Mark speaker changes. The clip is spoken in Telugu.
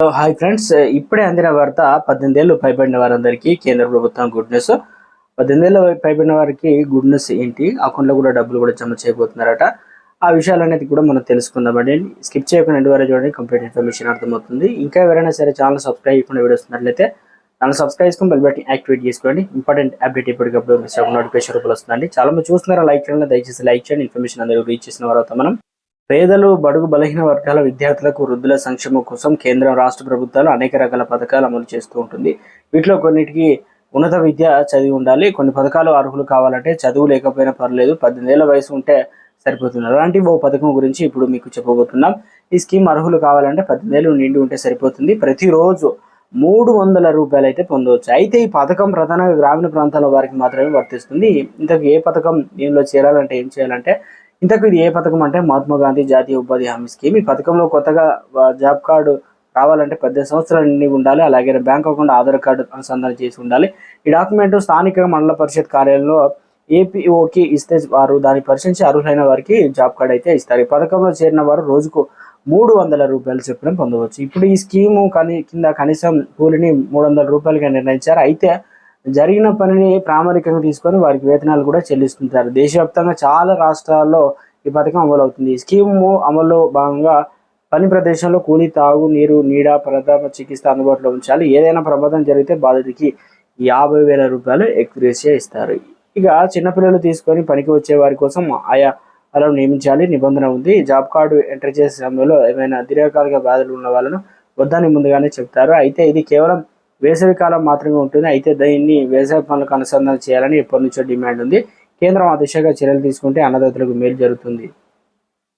Speaker 1: హాయ్ ఫ్రెండ్స్ uh, ఇప్పుడే అందిన వార్త పద్దెనిమిది ఏళ్ళు పైబడిన వారందరికీ కేంద్ర ప్రభుత్వం గుడ్ న్యూస్ పద్దెనిమిది ఏళ్ళు పైబడిన వారికి గుడ్ న్యూస్ ఏంటి? అకౌంట్లో కూడా డబ్బులు కూడా జమ చేయబోతున్నారట. ఆ విషయాలు అనేది కూడా మనం తెలుసుకుందామండి. స్కిప్ చేయకుండా ఎండు వరకు చూడండి కంప్లీట్ ఇన్ఫర్మేషన్ అర్థమవుతుంది. ఇంకా ఎవరైనా సరే ఛానల్ సబ్స్క్రైబ్ చేయకుండా వీడియోస్ ఉన్నట్లయితే ఛానల్ సబ్స్క్రైబ్ చేసుకుని బెల్ బటన్ యాక్టివేట్ చేసుకోండి. ఇంపార్టెంట్ అప్డేట్ ఇప్పటికప్పుడు మిస్ అవ్వకుండా నోటిఫికేషన్ రూపంలో వస్తుందండి. చాలా మంది చూస్తున్నారా లైక్ చేయండి దయచేసి లైక్ చేయండి. ఇన్ఫర్మేషన్ అందరూ రీచ్ చేసిన వారు మనం. పేదలు బడుగు బలహీన వర్గాల విద్యార్థులకు వృద్ధుల సంక్షేమం కోసం కేంద్రం రాష్ట్ర ప్రభుత్వాలు అనేక రకాల పథకాలు అమలు చేస్తూ ఉంటుంది. వీటిలో కొన్నిటికి ఉన్నత విద్య చదివి ఉండాలి. కొన్ని పథకాలు అర్హులు కావాలంటే చదువు లేకపోయినా పర్లేదు. పద్దెనిమిది ఏళ్ళ వయసు ఉంటే సరిపోతుంది. అలాంటి ఓ పథకం గురించి ఇప్పుడు మీకు చెప్పబోతున్నాం. ఈ స్కీమ్ అర్హులు కావాలంటే పద్దెనిమిది ఏళ్ళు నిండి ఉంటే సరిపోతుంది. ప్రతిరోజు మూడు వందల రూపాయలు అయితే పొందవచ్చు. అయితే ఈ పథకం ప్రధానంగా గ్రామీణ ప్రాంతాల వారికి మాత్రమే వర్తిస్తుంది. ఇంతకు ఏ పథకం దీనిలో చేరాలంటే ఏం చేయాలంటే ఇంతకు ఇది ఏ పథకం అంటే మహాత్మా గాంధీ జాతీయ ఉపాధి హామీ స్కీమ్. ఈ పథకంలో కొత్తగా జాబ్ కార్డు రావాలంటే పద్దెనిమిది సంవత్సరాలు నిండి ఉండాలి. అలాగే బ్యాంక్ అకౌంట్ ఆధార్ కార్డు అనుసంధానం చేసి ఉండాలి. ఈ డాక్యుమెంట్ స్థానిక మండల పరిషత్ కార్యాలయంలో ఏపీఓకి ఇస్తే వారు దాన్ని పరిశీలించి అర్హులైన వారికి జాబ్ కార్డు అయితే ఇస్తారు. ఈ పథకంలో చేరిన వారు రోజుకు మూడు వందల రూపాయలు చొప్పున పొందవచ్చు. ఇప్పుడు ఈ స్కీము కని కింద కనీసం కూలిని మూడు వందల రూపాయలుగా నిర్ణయించారు. అయితే జరిగిన పనిని ప్రామాణికంగా తీసుకొని వారికి వేతనాలు కూడా చెల్లిస్తుంటారు. దేశవ్యాప్తంగా చాలా రాష్ట్రాల్లో ఈ పథకం అమలు అవుతుంది ఈ స్కీము అమల్లో భాగంగా పని ప్రదేశంలో కూలీ తాగు నీరు నీడ ప్రథమ చికిత్స అందుబాటులో ఉంచాలి. ఏదైనా ప్రమాదం జరిగితే బాధితుడికి యాభై వేల రూపాయలు ఎక్స్గ్రేషియా ఇస్తారు. ఇక చిన్నపిల్లలు తీసుకొని పనికి వచ్చే వారి కోసం ఆయా అలా నియమించాలి. నిబంధన ఉంది. జాబ్ కార్డు ఎంటర్ చేసే సమయంలో ఏమైనా దీర్ఘకాలిక బాధలు ఉన్న వాళ్ళను వద్దని ముందుగానే చెప్తారు. అయితే ఇది కేవలం వేసవి కాలం మాత్రమే ఉంటుంది అయితే దీన్ని వేసవి పనులకు అనుసంధానం చేయాలని ఎప్పటి నుంచో డిమాండ్ ఉంది. కేంద్రం ఆ దిశగా చర్యలు తీసుకుంటే అన్నదాతలకు మేలు జరుగుతుంది.